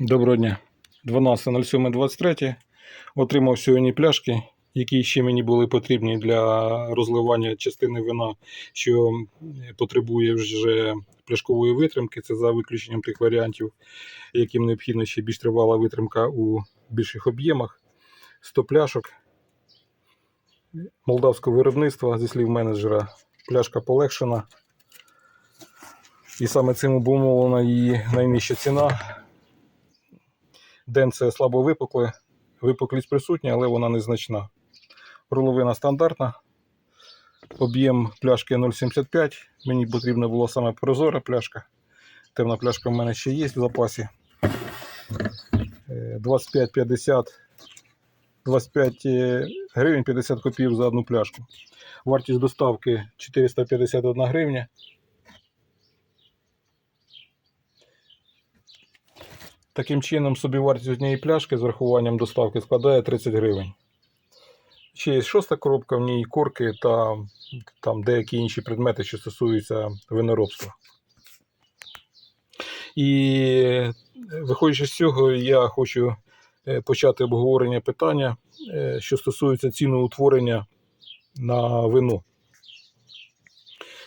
Доброго дня. 12.07.23. Отримав сьогодні пляшки, які ще мені були потрібні для розливання частини вина, що потребує вже пляшкової витримки. Це за виключенням тих варіантів, яким необхідна ще більш тривала витримка у більших об'ємах. 100 пляшок молдавського виробництва, зі слів менеджера, пляшка полегшена. І саме цим обумовлена її найнижча ціна. Ден це слабо випукле, випуклість присутня, але вона незначна. Руловина стандартна. Об'єм пляшки 0,75. Мені потрібна була саме прозора пляшка. Темна пляшка в мене ще є в запасі. Е, 25-50 25 е, гривень 50 копійок за одну пляшку. Вартість доставки 451 гривня. Таким чином, собівартість однієї пляшки з врахуванням доставки складає 30 гривень. Ще є шоста коробка, в ній корки та там деякі інші предмети, що стосуються виноробства. І виходячи з цього, я хочу е, почати обговорення питання, е, що стосується ціноутворення на вино.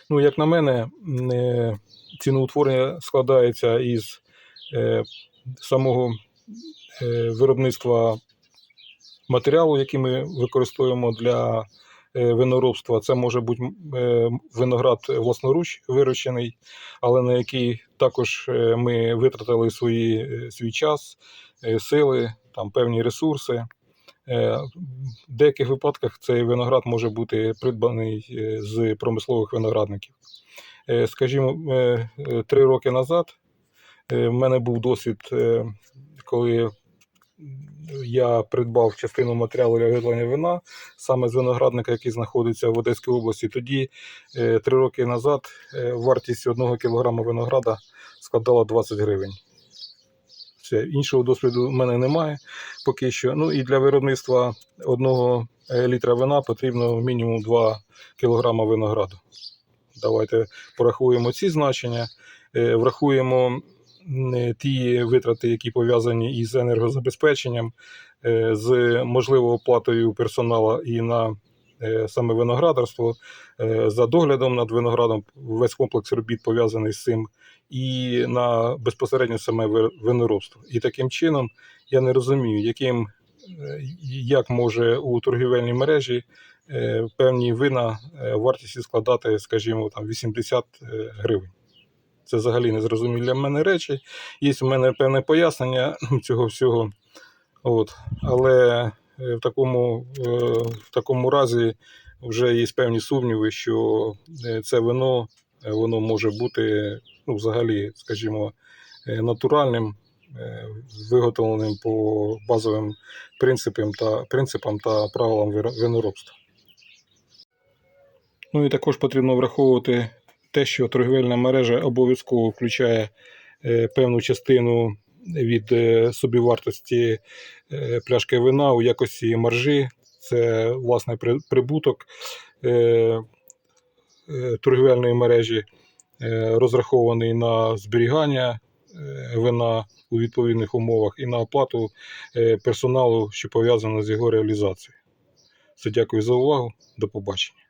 Ну, як на мене, е, ціноутворення складається із самого е, виробництва матеріалу, який ми використовуємо для е, виноробства. Це може бути е, виноград власноруч вирощений, але на який також ми витратили свої, свій час, сили, там певні ресурси. В деяких випадках цей виноград може бути придбаний з промислових виноградників. Скажімо, три роки назад в мене був досвід, е, коли я придбав частину матеріалу для виготовлення вина саме з виноградника, який знаходиться в Одеській області. Тоді, е, три роки назад, е, вартість одного кілограма винограда складала 20 гривень. Все, іншого досвіду в мене немає поки що. Ну і для виробництва одного е, літра вина потрібно мінімум 2 кілограма винограду. Давайте порахуємо ці значення, е, врахуємо е, ті витрати, які пов'язані із енергозабезпеченням, е, з можливою оплатою персоналу і на е, саме виноградарство, е, за доглядом над виноградом, весь комплекс робіт пов'язаний з цим, і на безпосередньо саме ви- виноробство. І таким чином я не розумію, яким е, як може у торгівельній мережі е, певні вина е, вартісті складати, скажімо, там 80 е, гривень. Це взагалі не зрозумілі для мене речі. Є у мене певне пояснення цього всього. От. Але е, в такому, е, в такому разі вже є певні сумніви, що е, це вино воно може бути ну, взагалі, скажімо, натуральним, виготовленим по базовим принципам та, принципам та правилам виноробства. Ну і також потрібно враховувати те, що торгівельна мережа обов'язково включає е, певну частину від е, собівартості е, пляшки вина у якості маржі. Це власне при- прибуток торгівельної мережі, розрахований на зберігання вина у відповідних умовах і на оплату персоналу, що пов'язано з його реалізацією. Все, дякую за увагу. До побачення.